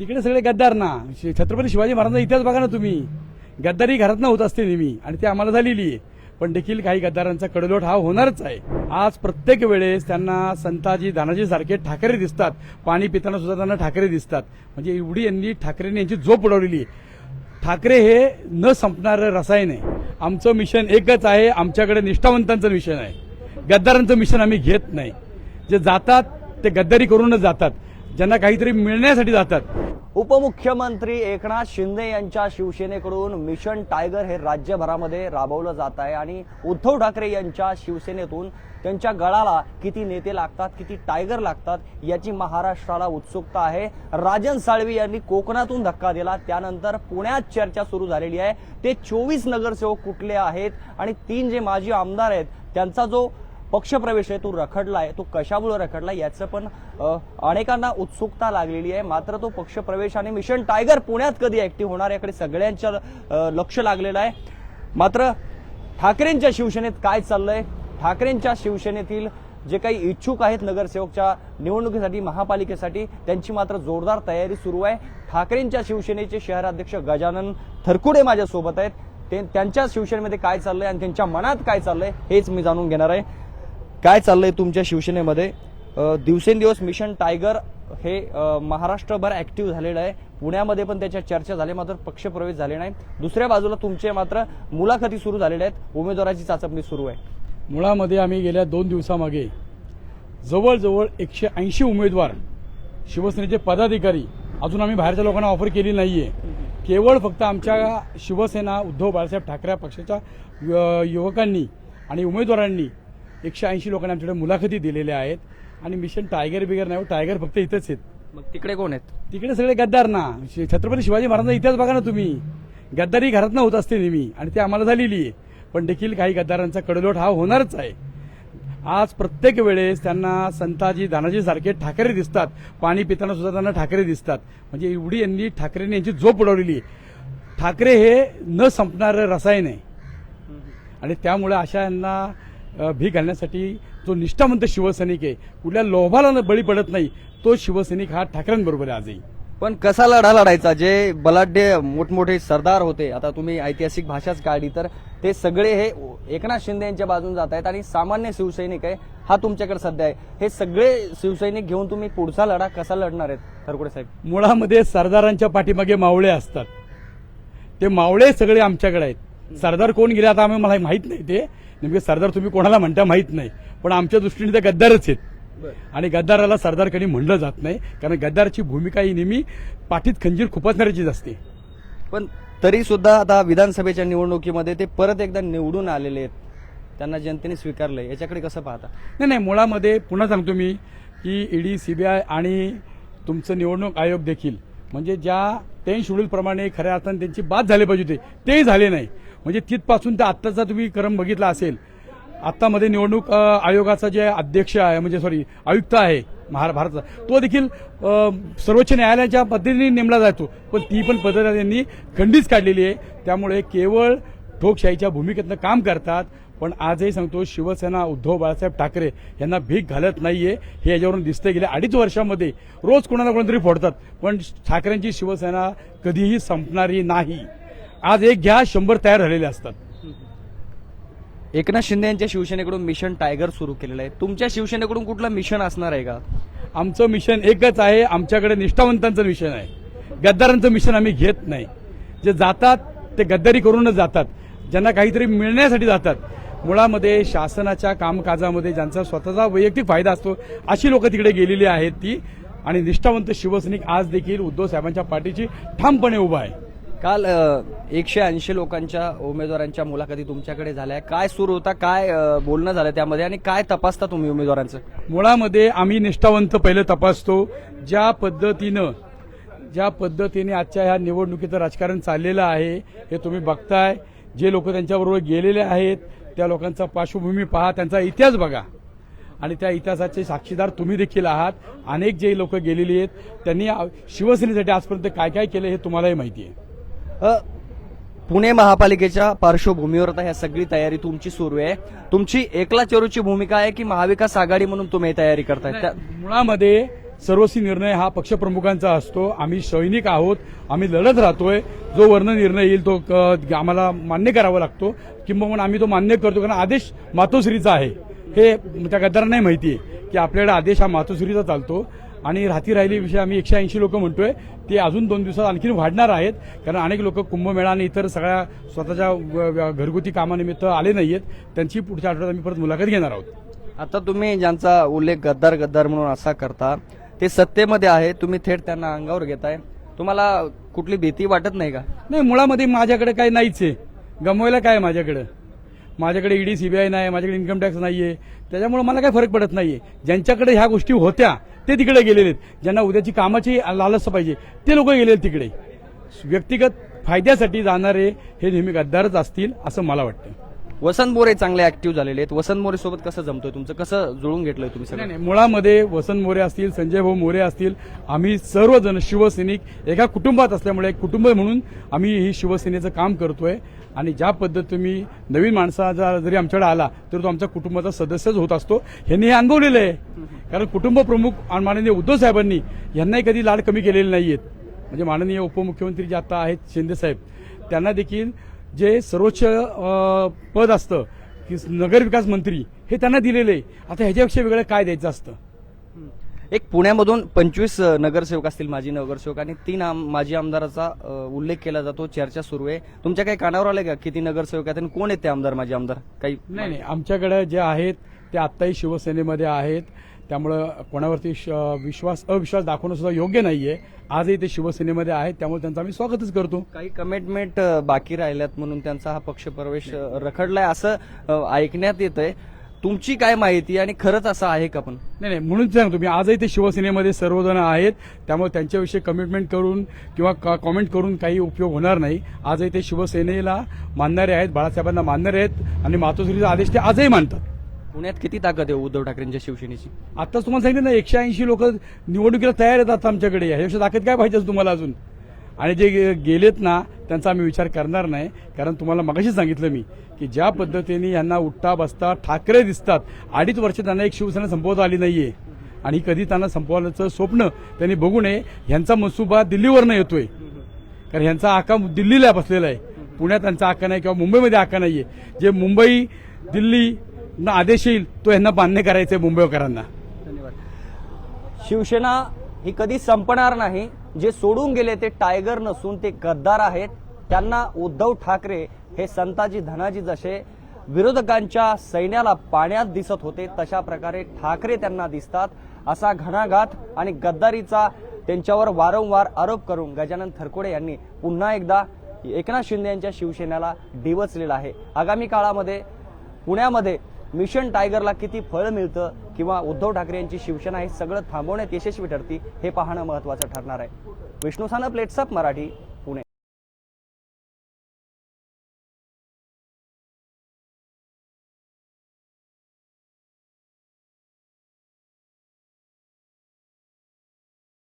तिकडे सगळे गद्दार ना. छत्रपती शिवाजी महाराजांचा इतिहास बघा ना तुम्ही. गद्दारी घरात होत असते नेहमी. आणि ती आम्हाला झालेली आहे. पण देखील काही गद्दारांचा कडलोट हा होणारच आहे. आज प्रत्येक वेळेस त्यांना संताजी दानाजी सारखे ठाकरे दिसतात. पाणी पिताना सुद्धा त्यांना ठाकरे दिसतात. म्हणजे एवढी यांनी ठाकरेंनी यांची झोप उडवलेली आहे. ठाकरे हे न संपणारं रसायन आहे. आमचं मिशन एकच आहे. आमच्याकडे निष्ठावंतांचं मिशन आहे. गद्दारांचं मिशन आम्ही घेत नाही. जे जातात ते गद्दारी करूनच जातात. ज्यांना काहीतरी मिळण्यासाठी जातात. उपमुख्यमंत्री एकनाथ शिंदे यांच्या शिवसेनेकडून मिशन टायगर हे राज्यभरामध्ये राबवलं जात आहे आणि उद्धव ठाकरे यांच्या शिवसेनेतून त्यांच्या गळाला किती नेते लागतात किती टायगर लागतात याची महाराष्ट्राला उत्सुकता आहे. राजन साळवी यांनी कोकणातून धक्का दिला त्यानंतर पुण्यात चर्चा सुरू झालेली आहे. ते चोवीस नगरसेवक कुठले आहेत आणि तीन जे माजी आमदार आहेत त्यांचा जो पक्षप्रवेश आहे तो रखडला आहे तो कशामुळे रखडला याचं पण अनेकांना उत्सुकता लागलेली आहे. मात्र तो पक्षप्रवेश आणि मिशन टायगर पुण्यात कधी ऍक्टिव्ह होणार याकडे सगळ्यांच्या लक्ष लागलेलं आहे. मात्र ठाकरेंच्या शिवसेनेत काय चाललंय? ठाकरेंच्या शिवसेनेतील जे काही इच्छुक आहेत नगरसेवकच्या निवडणुकीसाठी महापालिकेसाठी त्यांची मात्र जोरदार तयारी सुरू आहे. ठाकरेंच्या शिवसेनेचे शहराध्यक्ष गजानन थरकुडे माझ्यासोबत आहेत. ते त्यांच्या शिवसेनेमध्ये काय चाललंय आणि त्यांच्या मनात काय चाललंय हेच मी जाणून घेणार आहे. काय चाललंय तुमच्या शिवसेनेमध्ये? दिवसेंदिवस मिशन टायगर हे महाराष्ट्रभर ऍक्टिव्ह झालेलं आहे. पुण्यामध्ये पण त्याच्या चर्चा झाली मात्र पक्षप्रवेश झाले नाही दुसऱ्या बाजूला तुमचे मात्र मुलाखती सुरू झालेल्या आहेत. उमेदवाराची चाचपणी सुरू आहे. मुळामध्ये आम्ही गेल्या दोन दिवसामागे जवळजवळ एकशे ऐंशी उमेदवार शिवसेनेचे पदाधिकारी अजून आम्ही बाहेरच्या लोकांना ऑफर केली नाहीये. केवळ फक्त आमच्या शिवसेना उद्धव बाळासाहेब ठाकरे पक्षाच्या युवकांनी आणि उमेदवारांनी एकशे ऐंशी लोकांनी आमच्याकडे मुलाखती दिलेल्या आहेत. आणि मिशन टायगर बिगर नाही हो, टायगर फक्त इथंच आहेत. मग तिकडे कोण आहेत? तिकडे सगळे गद्दार ना. छत्रपती शिवाजी महाराजांचा इतिहास बघा ना तुम्ही. गद्दारी घरात होत असते नेहमी. आणि ती आम्हाला झालेली आहे. पण देखील काही गद्दारांचा कडलोट हा होणारच आहे. आज प्रत्येक वेळेस त्यांना संताजी दानाजी सारखे ठाकरे दिसतात. पाणी पिताना सुद्धा त्यांना ठाकरे दिसतात. म्हणजे एवढी यांनी ठाकरेंनी यांची झोप उडवलेली ठाकरे हे न संपणारं रसायन आहे. आणि त्यामुळे अशा यांना भीक घालण्यासाठी जो निष्ठावंत शिवसैनिक आहे कुठल्या लोभाला न बळी पडत नाही तो शिवसैनिक हा ठाकरेंबरोबर आहे आजही. पण कसा लढा लढायचा? जे बलाढ्य मोठमोठे सरदार होते आता तुम्ही ऐतिहासिक भाषाच काढली तर ते सगळे हे एकनाथ शिंदे यांच्या बाजून जात आहेत आणि सामान्य शिवसैनिक आहे हा तुमच्याकडे सध्या आहे. हे सगळे शिवसैनिक घेऊन तुम्ही पुढचा लढा कसा लढणार आहेत थरकुडे साहेब? मुळामध्ये सरदारांच्या पाठीमागे मावळे असतात. ते मावळे सगळे आमच्याकडे आहेत. सरदार कोण गेले आता आम्ही मला माहीत नाही ते. नेमके सरदार तुम्ही कोणाला म्हणता माहीत नाही पण आमच्या दृष्टीने ते गद्दारच आहेत. आणि गद्दाराला सरदार कधी म्हणलं जात नाही कारण गद्दाराची भूमिका ही नेहमी पाठीत खंजीर खुपसणाऱ्याचीच असते. पण तरी सुद्धा आता विधानसभेच्या निवडणुकीमध्ये ते परत एकदा निवडून आलेले आहेत. त्यांना जनतेने स्वीकारलंय. याच्याकडे कसं पाहता? नाही नाही मुळामध्ये पुन्हा सांगतो मी की ईडी सीबीआय आणि तुमचं निवडणूक आयोग देखील म्हणजे ज्या टेन शेड्यूल प्रमाणे खऱ्या अर्थाने त्यांची बाद झाली पाहिजे होते तेही झाले नाही. म्हणजे तिथपासून तर आत्ताचा तुम्ही क्रम बघितला असेल. आत्तामध्ये निवडणूक आयोगाचा जे अध्यक्ष आहे म्हणजे सॉरी आयुक्त आहे महारा भारताचा तो देखील सर्वोच्च न्यायालयाच्या पद्धतीने नेमला जातो. पण ती पण पद्धत त्यांनी खंडीच काढलेली आहे. त्यामुळे केवळ ठोकशाहीच्या भूमिकेतनं काम करतात. पण आजही सांगतो शिवसेना उद्धव बाळासाहेब ठाकरे यांना भीक घालत नाहीये. हे याच्यावरून दिसते गेल्या अडीच वर्षामध्ये. रोज कोणाला कोणतरी फोडतात. पण ठाकरेंची शिवसेना कधीही संपणारी नाही. आज एक घ्या शंभर तयार झालेले असतात. एकनाथ शिंदे यांच्या शिवसेनेकडून मिशन टायगर सुरू केलेलं आहे. तुमच्या शिवसेनेकडून कुठलं मिशन असणार आहे का? आमचं मिशन एकच आहे आमच्याकडे निष्ठावंतांचं मिशन आहे. गद्दारांचं मिशन आम्ही घेत नाही. जे जातात ते गद्दारी करूनच जातात. ज्यांना काहीतरी मिळण्यासाठी जातात. मुळामध्ये शासनाच्या कामकाजामध्ये ज्यांचा स्वतःचा वैयक्तिक फायदा असतो अशी लोक तिकडे गेलेली आहेत ती. आणि निष्ठावंत शिवसैनिक आज देखील उद्धव साहेबांच्या पाठीची ठामपणे उभा आहे. काल एकशे ऐंशी लोकांच्या उमेदवारांच्या मुलाखती तुमच्याकडे झाल्या. काय सुरू होता काय बोलणं झालं त्यामध्ये आणि काय तपासता तुम्ही उमेदवारांचं? मुळामध्ये आम्ही निष्ठावंत पहिलं तपासतो. ज्या पद्धतीनं ज्या पद्धतीने आजच्या ह्या निवडणुकीचं राजकारण चाललेलं आहे हे तुम्ही बघताय. जे लोक त्यांच्याबरोबर गेलेले आहेत त्या लोकांचा पार्श्वभूमी पहा त्यांचा इतिहास बघा. आणि त्या इतिहासाचे साक्षीदार तुम्ही देखील आहात. अनेक जे लोक गेलेली आहेत त्यांनी शिवसेनेसाठी आजपर्यंत काय काय केलं हे तुम्हालाही माहिती आहे. पुणे महापालिकेच्या पार्श्वभूमीवर आता ह्या सगळी तयारी तुमची सुरू आहे. तुमची एकला चेरूची भूमिका आहे की महाविकास आघाडी म्हणून तुम्ही तयारी करताय? त्या- मुळामध्ये सर्वस्वी निर्णय हा पक्षप्रमुखांचा असतो. आम्ही सैनिक आहोत. आम्ही लढत राहतोय. जो वर्ण निर्णय येईल तो क- आम्हाला मान्य करावा लागतो. किंबहुना आम्ही तो मान्य करतो कारण आदेश मातोश्रीचा आहे. हे त्या गद्दारांनाही माहिती आहे की आपल्याकडे आदेश हा मातोश्रीचा चालतो. आणि राहती राहिली विषय आम्ही एकशे ऐंशी लोक म्हणतोय. ते अजून दोन दिवसात आणखीन वाढणार आहेत. कारण अनेक लोक कुंभमेळा आणि इतर सगळ्या स्वतःच्या घरगुती कामानिमित्त आले नाहीयेत. त्यांची पुढच्या आठवड्यात आम्ही परत मुलाखत घेणार आहोत. आता तुम्ही ज्यांचा उल्लेख गद्दार गद्दार म्हणून असा करता ते सत्तेमध्ये आहे. तुम्ही थेट त्यांना अंगावर घेताय. तुम्हाला कुठली भीती वाटत नाही का? नाही मुळामध्ये माझ्याकडे काही नाहीच आहे. गमवायला काय माझ्याकडे? माझ्याकडे ईडी सीबीआय नाही माझ्याकडे इन्कम टॅक्स नाही आहे त्याच्यामुळे मला काही फरक पडत नाही आहे ज्यांच्याकडे ह्या गोष्टी होत्या ते तिकडे गेलेले आहेत ज्यांना उद्याची कामाची लालच पाहिजे ते लोक गेलेले आहेत तिकडे. व्यक्तिगत फायद्यासाठी जाणारे हे नेहमी गद्दारच असतील असं मला वाटतं. वसंत मोरे चांगले ऍक्टिव्ह झालेले आहेत. वसंत मोरे सोबत कसं जमतोय? तुमचं कसं जुळून घेतलंय तुम्ही नाही सगळं? नाही मुळामध्ये वसंत मोरे असतील संजय भाऊ मोरे असतील आम्ही सर्वजण शिवसैनिक एका कुटुंबात असल्यामुळे एक कुटुंब म्हणून आम्ही ही शिवसेनेचं काम करतोय. आणि ज्या पद्धत तुम्ही नवीन माणसाचा जरी आमच्याकडे आला तर तो आमच्या कुटुंबाचा सदस्यच होत असतो. ह्यांनी हे अनुभवलेलं आहे. कारण कुटुंब प्रमुख आणि माननीय उद्धव साहेबांनी यांनाही कधी लाड कमी केलेले नाहीयेत. म्हणजे माननीय उपमुख्यमंत्री जे आता आहेत शिंदे साहेब त्यांना देखील जे सर्वोच्च पद असतं की नगरविकास मंत्री हे त्यांना दिलेलं आहे. आता ह्याच्यापेक्षा वेगळं काय द्यायचं असतं? एक पुण्यामधून पंचवीस नगरसेवक असतील माजी नगरसेवक आणि तीन आम- माजी आमदाराचा उल्लेख केला जातो चर्चा सुरू आहे. तुमच्या काही कानावर आले का? किती नगरसेवक आहेत आणि कोण आहेत ते आमदार माजी आमदार? काही नाही नाही. आमच्याकडे जे आहेत ते आत्ताही शिवसेनेमध्ये आहेत. त्यामुळं कोणावरती श- विश्वास अविश्वास दाखवणं सुद्धा योग्य नाहीये. आजही ते शिवसेनेमध्ये आहेत त्यामुळे त्यांचं आम्ही स्वागतच करतो. काही कमिटमेंट बाकी राहिल्यात म्हणून त्यांचा हा पक्ष प्रवेश रखडलाय असं ऐकण्यात येत आहे तुमची काय माहिती आणि खरंच असं आहे का पण? नाही नाही म्हणून सांगतो मी आजही ते शिवसेनेमध्ये सर्वजण आहेत. त्यामुळे त्यांच्याविषयी कमिटमेंट करून किंवा कॉमेंट करून काही उपयोग होणार नाही. आजही ते शिवसेनेला मानणारे आहेत बाळासाहेबांना मानणारे आहेत आणि मातोश्रीचा आदेश ते आजही मानतात. पुण्यात किती ताकद आहे उद्धव ठाकरेंच्या शिवसेनेची? आताच तुम्हाला सांगितलं ना एकशे ऐंशी लोक निवडणुकीला तयार आहेत आता आमच्याकडे. ह्यापेक्षा ताकद काय पाहिजे तुम्हाला अजून? आणि जे गे- गेलेत ना त्यांचा आम्ही विचार करणार नाही. कारण तुम्हाला मगाशी सांगितलं मी की ज्या पद्धतीने यांना उठता बसता ठाकरे दिसतात. अडीच वर्ष त्यांना एक शिवसेना संपवता आली नाहीये. आणि कधी त्यांना संपवण्याचं स्वप्न त्यांनी बघू नये ह्यांचा मनसुबा दिल्लीवरनं येतोय. कारण ह्यांचा आका दिल्लीला बसलेला आहे. पुण्यात त्यांचा आका नाही किंवा मुंबईमध्ये आका नाहीये. जे मुंबई दिल्ली आदेश येईल तो यांना मान्य करायचा आहे मुंबईकरांना. धन्यवाद. शिवसेना ही कधी संपणार नाही जे सोडून गेले ते टायगर नसून ते गद्दार आहेत. त्यांना उद्धव ठाकरे हे संताजी धनाजी जसे विरोधकांच्या सैन्याला पाण्यात दिसत होते तशा प्रकारे ठाकरे त्यांना दिसतात. असा घणाघात आणि गद्दारीचा त्यांच्यावर वारंवार आरोप करून गजानन थरकोडे यांनी पुन्हा एकदा एकनाथ शिंदे यांच्या शिवसेनेला डिवचलेला आहे. आगामी काळामध्ये पुण्यामध्ये मिशन टायगरला किती फळ मिळतं किंवा उद्धव ठाकरे यांची शिवसेना हे सगळं थांबवण्यात यशस्वी ठरती हे पाहणं महत्त्वाचं ठरणार आहे. विष्णू सानप लेट्सअप मराठी पुणे.